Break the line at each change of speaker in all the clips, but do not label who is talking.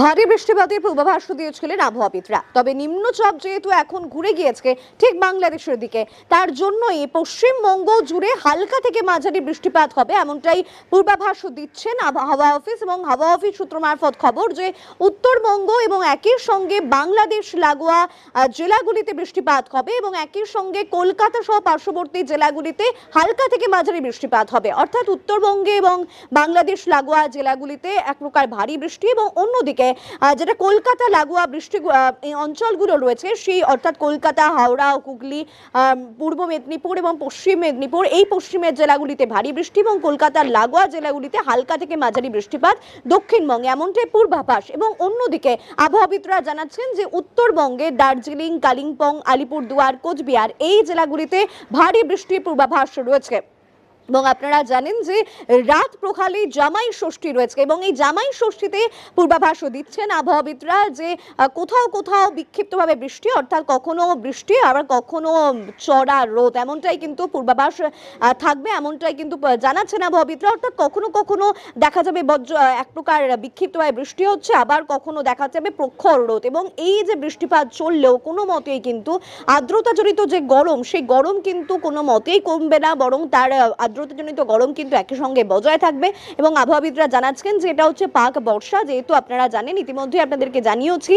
ভারী বৃষ্টিপাতের পূর্বাভাস দিয়েছিলেন আবহাওয়াবিদরা। তবে নিম্নচাপ যেহেতু এখন ঘুরে গিয়েছে ঠিক বাংলাদেশের দিকে, তার জন্যই পশ্চিমবঙ্গ জুড়ে হালকা থেকে মাঝারি বৃষ্টিপাত হবে এমনটাই পূর্বাভাস দিচ্ছেন আবহাওয়া অফিস এবং হাওয়া অফিস সূত্র মারফত খবর যে, উত্তরবঙ্গ এবং একই সঙ্গে বাংলাদেশ, লাগোয়া জেলাগুলিতে বৃষ্টিপাত হবে এবং একই সঙ্গে কলকাতা সহ পার্শ্ববর্তী জেলাগুলিতে হালকা থেকে মাঝারি বৃষ্টিপাত হবে। অর্থাৎ উত্তরবঙ্গে এবং বাংলাদেশ, লাগোয়া জেলাগুলিতে এক প্রকার ভারী বৃষ্টি এবং অন্যদিকে আহ, যেটা কলকাতা লাগোয়া বৃষ্টি অঞ্চলগুলো রয়েছে সেই অর্থাৎ কলকাতা হাওড়া হুগলি পূর্ব মেদিনীপুর এবং পশ্চিম মেদিনীপুর এই পশ্চিমের জেলাগুলিতে ভারী বৃষ্টি এবং কলকাতার লাগোয়া জেলাগুলিতে হালকা থেকে মাঝারি বৃষ্টিপাত দক্ষিণবঙ্গে এমনটাই পূর্বাভাস। এবং অন্যদিকে আবহাওয়াবিদরা জানাচ্ছেন যে উত্তরবঙ্গে দার্জিলিং কালিম্পং আলিপুরদুয়ার কোচবিহার এই জেলাগুলিতে ভারী বৃষ্টির পূর্বাভাস রয়েছে। এবং আপনারা জানেন যে রাত প্রখালে জামাই ষষ্ঠী রয়েছে এবং এই জামাই ষষ্ঠীতে পূর্বাভাসও দিচ্ছেন আবহাওয়াবিদরা যে কোথাও কোথাও বিক্ষিপ্তভাবে বৃষ্টি, অর্থাৎ কখনো বৃষ্টি, আবার কখনো চড়া রোদ, এমনটাই কিন্তু পূর্বাভাস থাকবে, এমনটাই কিন্তু জানাচ্ছেন আবহাওয়াবিদরা। অর্থাৎ কখনো কখনো দেখা যাবে বজ্র এক প্রকার বিক্ষিপ্তভাবে বৃষ্টি হচ্ছে, আবার কখনো দেখা যাবে প্রখর রোদ এবং এই যে বৃষ্টিপাত চললেও কোনো মতেই কিন্তু আর্দ্রতাজনিত যে গরম, সেই গরম কিন্তু কোনো মতেই কমবে না, বরং তার আর্দ্রতাজনিত গরম কিন্তু একই সঙ্গে বজায় থাকবে এবং আবহাওয়াবিদরা জানাচ্ছেন যে এটা হচ্ছে পাক বর্ষা যেহেতু আপনারা জানেন ইতিমধ্যে আপনাদেরকে জানিয়েছি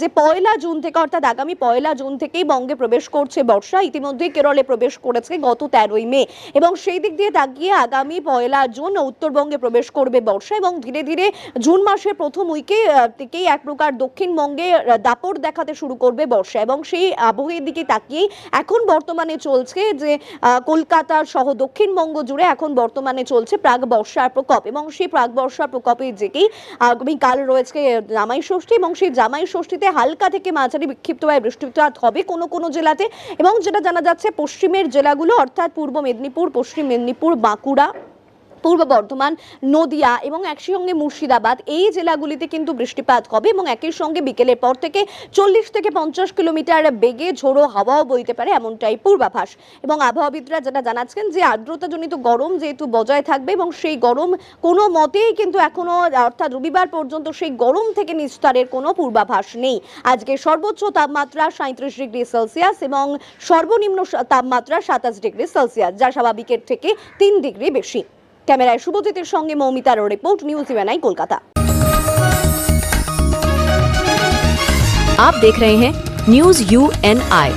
যে পয়লা জুন থেকে অর্থাৎ আগামী পয়লা জুন থেকেই বঙ্গে প্রবেশ করছে বর্ষা ইতিমধ্যেই কেরলে প্রবেশ করেছে গত তেরোই মে এবং সেই দিক দিয়ে তাকিয়ে আগামী পয়লা জুন উত্তরবঙ্গে প্রবেশ করবে বর্ষা এবং ধীরে ধীরে জুন মাসের প্রথম উইকে থেকেই এক প্রকার দক্ষিণবঙ্গে দাপট দেখাতে শুরু করবে বর্ষা এবং সেই আবহের দিকে তাকিয়েই এখন বর্তমানে চলছে যে আহ, কলকাতা সহ দক্ষিণবঙ্গ জুড়ে এখন বর্তমানে চলছে প্রাক বর্ষার প্রকোপ এবং সেই প্রাক বর্ষার প্রকোপের আগামী কাল রয়েছে জামাই ষষ্ঠী এবং সেই জামাই ষষ্ঠীতে হালকা থেকে মাঝারি বিক্ষিপ্তভাবে বৃষ্টিপাত হবে কোনো কোনো জেলাতে এবং যেটা জানা যাচ্ছে পশ্চিমের জেলাগুলো অর্থাৎ পূর্ব মেদিনীপুর, পশ্চিম মেদিনীপুর, বাঁকুড়া পূর্ব বর্ধমান, নদিয়া এবং একসঙ্গে মুর্শিদাবাদ। এই জেলাগুলিতে কিন্তু বৃষ্টিপাত হবে এবং একই সঙ্গে বিকেলের পর থেকে চল্লিশ থেকে পঞ্চাশ কিলোমিটার বেগে ঝোড়ো হাওয়াও বইতে পারে এমনটাই পূর্বাভাস। এবং আবহাওয়াবিদরা যেটা জানাচ্ছেন যে, আর্দ্রতাজনিত গরম যেহেতু বজায় থাকবে এবং সেই গরম কোনো মতেই কিন্তু এখনও, অর্থাৎ রবিবার পর্যন্ত সেই গরম থেকে নিস্তারের কোনো পূর্বাভাস নেই। আজকে সর্বোচ্চ তাপমাত্রা সাঁত্রিশ ডিগ্রি সেলসিয়াস এবং সর্বনিম্ন তাপমাত্রা সাতাশ ডিগ্রি সেলসিয়াস, যা স্বাভাবিকের থেকে তিন ডিগ্রি বেশি। ক্যামেরায় শুভজিতের সঙ্গে মৌমিতার রিপোর্ট নিউজ ইভেনাই কলকাতা
आप देख रहे हैं न्यूज यू एन आई